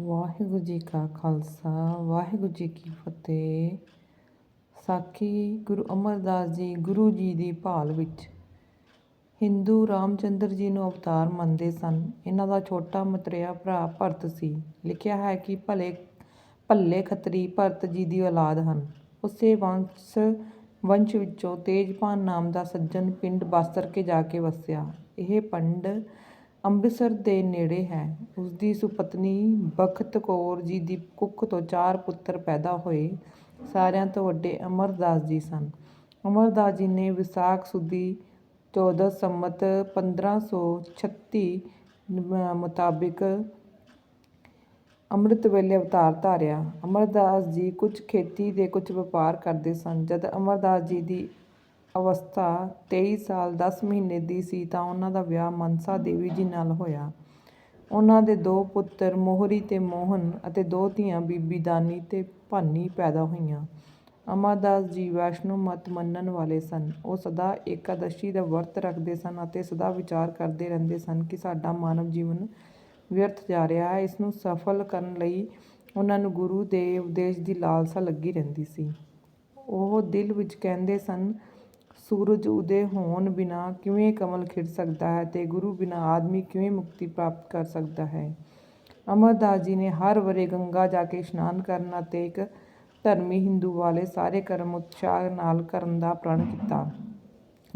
ਵਾਹਿਗੁਰੂ ਜੀ ਕਾ ਖਾਲਸਾ, ਵਾਹਿਗੁਰੂ ਜੀ ਕੀ ਫਤਿਹ। ਸਾਖੀ ਗੁਰੂ ਅਮਰਦਾਸ ਜੀ ਗੁਰੂ ਜੀ ਦੀ ਭਾਲ ਵਿੱਚ ਹਿੰਦੂ ਰਾਮਚੰਦਰ ਜੀ ਨੂੰ ਅਵਤਾਰ ਮੰਨਦੇ ਸਨ। ਇਹਨਾਂ ਦਾ ਛੋਟਾ ਮਤਰੇਆ ਭਰਾ ਭਰਤ ਸੀ। ਲਿਖਿਆ ਹੈ ਕਿ ਭਲੇ, ਭੱਲੇ ਖੱਤਰੀ ਭਰਤ ਜੀ ਦੀ ਔਲਾਦ ਹਨ। ਉਸੇ ਵੰਸ਼ ਵੰਸ਼ ਵਿੱਚੋਂ ਤੇਜਪਾਨ ਨਾਮ ਦਾ ਸੱਜਣ ਪਿੰਡ ਬਾਸਰ ਕੇ ਜਾ ਕੇ ਵਸਿਆ। ਇਹ ਪੰਡ ਅੰਮ੍ਰਿਤਸਰ ਦੇ ਨੇੜੇ ਹੈ। ਉਸ ਦੀ ਸੁਪਤਨੀ ਬਖਤ ਕੌਰ ਜੀ ਦੀ ਕੁੱਖ ਤੋਂ ਚਾਰ ਪੁੱਤਰ ਪੈਦਾ ਹੋਏ। ਸਾਰਿਆਂ ਤੋਂ ਵੱਡੇ ਅਮਰਦਾਸ ਜੀ ਸਨ। ਅਮਰਦਾਸ ਜੀ ਨੇ ਵਿਸਾਖ ਸੁਦੀ 14 ਸੰਮਤ 1536 ਮ- ਮੁਤਾਬਿਕ ਅੰਮ੍ਰਿਤ ਵੇਲੇ ਅਵਤਾਰ ਧਾਰਿਆ। ਅਮਰਦਾਸ ਜੀ ਕੁਝ ਖੇਤੀ ਦੇ ਕੁਝ ਵਪਾਰ ਕਰਦੇ ਸਨ। ਜਦ ਅਮਰਦਾਸ ਜੀ ਦੀ ਅਵਸਥਾ 23 ਸਾਲ 10 ਮਹੀਨੇ ਦੀ ਸੀ ਤਾਂ ਉਹਨਾਂ ਦਾ ਵਿਆਹ ਮਨਸਾ ਦੇਵੀ ਜੀ ਨਾਲ ਹੋਇਆ। ਉਹਨਾਂ ਦੇ ਦੋ ਪੁੱਤਰ ਮੋਹਰੀ ਤੇ ਮੋਹਨ ਅਤੇ ਦੋ ਧੀਆਂ ਬੀਬੀ ਦਾਨੀ ਤੇ ਭਾਨੀ ਪੈਦਾ ਹੋਈਆਂ। ਅਮਰਦਾਸ ਜੀ ਵੈਸ਼ਨੂ ਮਤ ਮੰਨਣ ਵਾਲੇ ਸਨ। ਉਹ ਸਦਾ ਏਕਾਦਸ਼ੀ ਦਾ ਵਰਤ ਰੱਖਦੇ ਸਨ ਅਤੇ ਸਦਾ ਵਿਚਾਰ ਕਰਦੇ ਰਹਿੰਦੇ ਸਨ ਕਿ ਸਾਡਾ ਮਾਨਵ ਜੀਵਨ ਵਿਅਰਥ ਜਾ ਰਿਹਾ ਹੈ। ਇਸ ਨੂੰ ਸਫਲ ਕਰਨ ਲਈ ਉਹਨਾਂ ਨੂੰ ਗੁਰੂ ਦੇ ਉਪਦੇਸ਼ ਦੀ ਲਾਲਸਾ ਲੱਗੀ ਰਹਿੰਦੀ ਸੀ। ਉਹ ਦਿਲ ਵਿੱਚ ਕਹਿੰਦੇ ਸਨ ਸੂਰਜ ਉਦੇ ਹੋਣ ਬਿਨਾਂ ਕਿਵੇਂ ਕਮਲ ਖਿੜ ਸਕਦਾ ਹੈ ਤੇ ਗੁਰੂ ਬਿਨਾਂ ਆਦਮੀ ਕਿਵੇਂ ਮੁਕਤੀ ਪ੍ਰਾਪਤ ਕਰ ਸਕਦਾ ਹੈ? ਅਮਰਦਾਸ ਜੀ ਨੇ ਹਰ ਵਰੇ ਗੰਗਾ ਜਾ ਕੇ ਇਸ਼ਨਾਨ ਕਰਨ ਅਤੇ ਇੱਕ ਧਰਮੀ ਹਿੰਦੂ ਵਾਲੇ ਸਾਰੇ ਕਰਮ ਉਤਸ਼ਾਹ ਨਾਲ ਕਰਨ ਦਾ ਪ੍ਰਣ ਕੀਤਾ।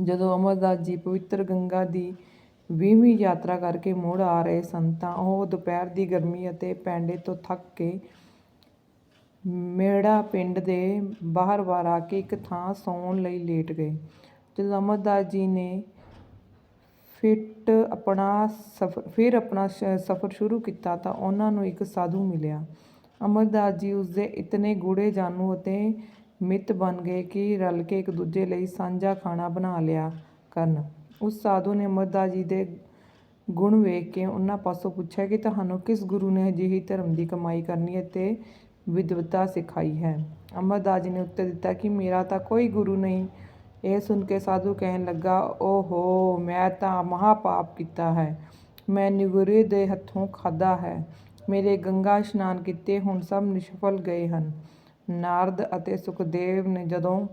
ਜਦੋਂ ਅਮਰਦਾਸ ਜੀ ਪਵਿੱਤਰ ਗੰਗਾ ਦੀ ਵੀਹਵੀਂ ਯਾਤਰਾ ਕਰਕੇ ਮੁੜ ਆ ਰਹੇ ਸਨ ਤਾਂ ਉਹ ਦੁਪਹਿਰ ਦੀ ਗਰਮੀ ਅਤੇ ਪੈਂਡੇ ਤੋਂ ਥੱਕ ਕੇ ਮੇੜਾ ਪਿੰਡ ਦੇ ਬਾਹਰ ਬਾਹਰ ਆ ਕੇ ਇੱਕ ਥਾਂ ਸੌਣ ਲਈ ਲੇਟ ਗਏ। ਜਦੋਂ ਅਮਰਦਾਸ ਜੀ ਨੇ ਫਿੱਟ ਆਪਣਾ ਸਫਰ ਫਿਰ ਆਪਣਾ ਸ਼- ਸਫ਼ਰ ਸ਼ੁਰੂ ਕੀਤਾ ਤਾਂ ਉਹਨਾਂ ਨੂੰ ਇੱਕ ਸਾਧੂ ਮਿਲਿਆ। ਅਮਰਦਾਸ ਜੀ ਉਸਦੇ ਇਤਨੇ ਗੂੜੇ ਜਾਣੂ ਅਤੇ ਮਿੱਤ ਬਣ ਗਏ ਕਿ ਰਲ ਕੇ ਇੱਕ ਦੂਜੇ ਲਈ ਸਾਂਝਾ ਖਾਣਾ ਬਣਾ ਲਿਆ ਕਰਨ। ਉਸ ਸਾਧੂ ਨੇ ਅਮਰਦਾਸ ਜੀ ਦੇ ਗੁਣ ਵੇਖ ਕੇ ਉਹਨਾਂ ਪਾਸੋਂ ਪੁੱਛਿਆ ਕਿ ਤੁਹਾਨੂੰ ਕਿਸ ਗੁਰੂ ਨੇ ਅਜਿਹੀ ਧਰਮ ਦੀ ਕਮਾਈ ਕਰਨੀ ਅਤੇ ਵਿਦਵਤਾ ਸਿਖਾਈ ਹੈ। ਅਮਰਦਾਸ ਜੀ ਨੇ ਉੱਤਰ ਦਿੱਤਾ ਕਿ ਮੇਰਾ ਤਾਂ ਕੋਈ ਗੁਰੂ ਨਹੀਂ। ਇਹ ਸੁਣ ਕੇ ਸਾਧੂ ਕਹਿਣ ਲੱਗਾ, ਓਹੋ, ਮੈਂ ਤਾਂ ਮਹਾ ਪਾਪ ਕੀਤਾ ਹੈ। ਮੈਂ ਨਿਗੁਰੇ ਦੇ ਹੱਥੋਂ ਖਾਦਾ ਹੈ। ਮੇਰੇ ਗੰਗਾ ਇਸ਼ਨਾਨ ਕੀਤੇ ਹੁਣ ਸਭ ਨਿਸ਼ਫਲ ਗਏ ਹਨ। ਨਾਰਦ ਅਤੇ ਸੁਖਦੇਵ ਨੇ ਜਦੋਂ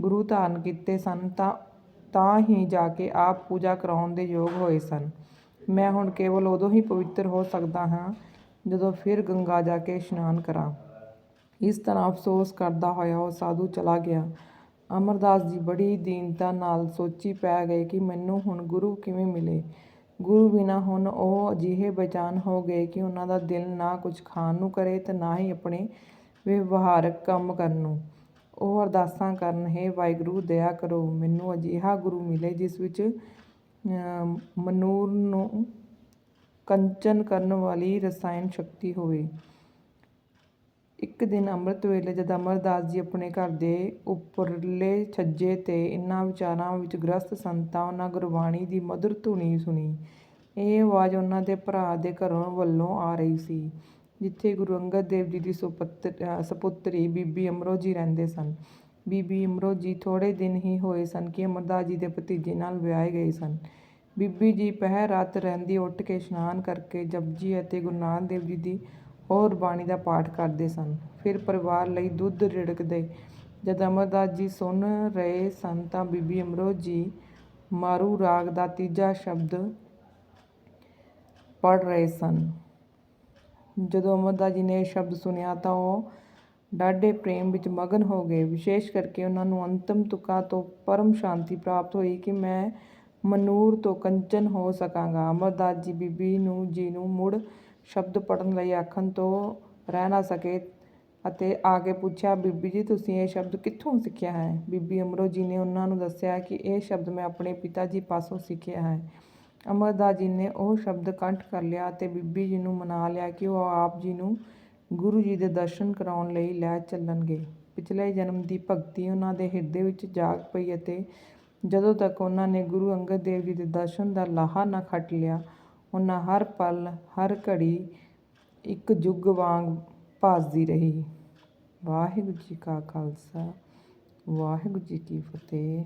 ਗੁਰੂ ਧਾਰਨ ਕੀਤੇ ਸਨ, ਤਾਂ ਤਾਂ ਹੀ ਜਾ ਕੇ ਆਪ ਪੂਜਾ ਕਰਾਉਣ ਦੇ ਯੋਗ ਹੋਏ ਸਨ। ਮੈਂ ਹੁਣ ਕੇਵਲ ਉਦੋਂ ਹੀ ਪਵਿੱਤਰ ਹੋ ਸਕਦਾ ਹਾਂ, ਜਦੋਂ ਫਿਰ ਗੰਗਾ ਜਾ ਕੇ ਇਸ਼ਨਾਨ ਕਰਾਂ। ਇਸ ਤਰ੍ਹਾਂ ਅਫਸੋਸ ਕਰਦਾ ਹੋਇਆ ਉਹ ਸਾਧੂ ਚਲਾ ਗਿਆ। ਅਮਰਦਾਸ ਜੀ ਬੜੀ ਦੀਨਤਾ ਨਾਲ ਸੋਚੀ ਪੈ ਗਏ ਕਿ ਮੈਨੂੰ ਹੁਣ ਗੁਰੂ ਕਿਵੇਂ ਮਿਲੇ। ਗੁਰੂ ਬਿਨਾਂ ਹੁਣ ਉਹ ਅਜਿਹੇ ਬੇਚੈਨ ਹੋ ਗਏ ਕਿ ਉਹਨਾਂ ਦਾ ਦਿਲ ਨਾ ਕੁਝ ਖਾਣ ਨੂੰ ਕਰੇ ਤੇ ਨਾ ਹੀ ਆਪਣੇ ਵਿਵਹਾਰਕ ਕੰਮ ਕਰਨ ਨੂੰ। ਉਹ ਅਰਦਾਸਾਂ ਕਰਨ, ਹੈ ਵਾਹਿਗੁਰੂ, ਦਇਆ ਕਰੋ, ਮੈਨੂੰ ਅਜਿਹਾ ਗੁਰੂ ਮਿਲੇ ਜਿਸ ਵਿੱਚ ਮਨੂਰ ਨੂੰ ਕੰਚਨ ਕਰਨ ਵਾਲੀ ਰਸਾਇਣ ਸ਼ਕਤੀ ਹੋਵੇ। ਇੱਕ ਦਿਨ ਅੰਮ੍ਰਿਤ ਵੇਲੇ ਜਦ ਅਮਰਦਾਸ ਜੀ ਆਪਣੇ ਘਰ ਦੇ ਉੱਪਰਲੇ ਛੱਜੇ ਤੇ ਇਹਨਾਂ ਵਿਚਾਰਾਂ ਵਿੱਚ ਗ੍ਰਸਤ ਸਨ ਤਾਂ ਉਹਨਾਂ ਗੁਰਬਾਣੀ ਦੀ ਮਧੁਰ ਧੁਨੀ ਸੁਣੀ। ਇਹ ਆਵਾਜ਼ ਉਹਨਾਂ ਦੇ ਭਰਾ ਦੇ ਘਰੋਂ ਵੱਲੋਂ ਆ ਰਹੀ ਸੀ ਜਿੱਥੇ ਗੁਰੂ ਅੰਗਦ ਦੇਵ ਜੀ ਦੀ ਸੁਪੁੱਤਰ ਅ, ਸਪੁੱਤਰੀ ਬੀਬੀ ਅਮਰੋ ਜੀ ਰਹਿੰਦੇ ਸਨ। ਬੀਬੀ ਅਮਰੋ ਜੀ ਥੋੜ੍ਹੇ ਦਿਨ ਹੀ ਹੋਏ ਸਨ ਕਿ ਅਮਰਦਾਸ ਜੀ ਦੇ ਭਤੀਜੇ ਨਾਲ ਵਿਆਹੇ ਗਏ ਸਨ। ਬੀਬੀ ਜੀ ਪਹਿਰ ਰਾਤ ਰਹਿੰਦੀ ਉੱਠ ਕੇ ਇਸ਼ਨਾਨ ਕਰਕੇ ਜਪਜੀ ਅਤੇ ਗੁਰੂ ਨਾਨਕ ਦੇਵ ਜੀ ਦੀ ਉਹ ਬਾਣੀ ਦਾ ਪਾਠ ਕਰਦੇ ਸਨ। ਫਿਰ ਪਰਿਵਾਰ ਲਈ ਦੁੱਧ ਰਿੜਕਦੇ। ਜਦ ਅਮਰਦਾਸ ਜੀ ਸੁਣ ਰਹੇ ਸਨ ਤਾਂ ਬੀਬੀ ਅਮਰੋ ਜੀ ਮਾਰੂ ਰਾਗ ਦਾ ਤੀਜਾ ਸ਼ਬਦ ਪੜ ਰਹੇ ਸਨ। ਜਦੋਂ ਅਮਰਦਾਸ ਜੀ ਨੇ ਇਹ ਸ਼ਬਦ ਸੁਨਿਆ ਤਾਂ ਉਹ ਡਾਢੇ ਪ੍ਰੇਮ ਵਿੱਚ ਮਗਨ ਹੋ ਗਏ। ਵਿਸ਼ੇਸ਼ ਕਰਕੇ ਉਹਨਾਂ ਨੂੰ ਅੰਤਮ ਤੁਕਾਂ ਤੋਂ ਪਰਮ ਸ਼ਾਂਤੀ ਪ੍ਰਾਪਤ ਹੋਈ ਕਿ ਮੈਂ ਮਨੂਰ ਤੋਂ ਕੰਚਨ ਹੋ ਸਕਾਂਗਾ। ਅਮਰਦਾਸ ਜੀ ਬੀਬੀ ਨੂੰ, ਜੀ ਨੂੰ ਮੁੜ ਸ਼ਬਦ ਪੜਨ ਲਈ ਆਖਣ ਤੋਂ ਰਹਿ ਨਾ ਸਕੇ ਅਤੇ ਆ ਕੇ ਪੁੱਛਿਆ, ਬੀਬੀ ਜੀ, ਤੁਸੀਂ ਇਹ ਸ਼ਬਦ ਕਿੱਥੋਂ ਸਿੱਖਿਆ ਹੈ? ਬੀਬੀ ਅਮਰੋ ਜੀ ਨੇ ਉਹਨਾਂ ਨੂੰ ਦੱਸਿਆ ਕਿ ਇਹ ਸ਼ਬਦ ਮੈਂ ਆਪਣੇ ਪਿਤਾ ਜੀ ਪਾਸੋਂ ਸਿੱਖਿਆ ਹੈ। ਅਮਰਦਾਸ ਜੀ ਨੇ ਉਹ ਸ਼ਬਦ ਕੰਠ ਕਰ ਲਿਆ ਅਤੇ ਬੀਬੀ ਜੀ ਨੂੰ ਮਨਾ ਲਿਆ ਕਿ ਉਹ ਆਪ ਜੀ ਨੂੰ ਗੁਰੂ ਜੀ ਦੇ ਦਰਸ਼ਨ ਕਰਾਉਣ ਲਈ ਲੈ ਚੱਲਣਗੇ। ਪਿਛਲੇ ਜਨਮ ਦੀ ਭਗਤੀ ਉਹਨਾਂ ਦੇ ਹਿਰਦੇ ਵਿੱਚ ਜਾਗ ਪਈ ਅਤੇ ਜਦੋਂ ਤੱਕ ਉਹਨਾਂ ਨੇ ਗੁਰੂ ਅੰਗਦ ਦੇਵ ਜੀ ਦੇ ਦਰਸ਼ਨ ਦਾ ਲਾਹਾ ਨਾ ਖੱਟ ਲਿਆ ਉਹਨਾਂ ਹਰ ਪਲ, ਹਰ ਘੜੀ ਇੱਕ ਜੁੱਗ ਵਾਂਗ ਭਾਸਦੀ ਰਹੀ। ਵਾਹਿਗੁਰੂ ਜੀ ਕਾ ਖਾਲਸਾ, ਵਾਹਿਗੁਰੂ ਜੀ ਕੀ ਫਤਿਹ।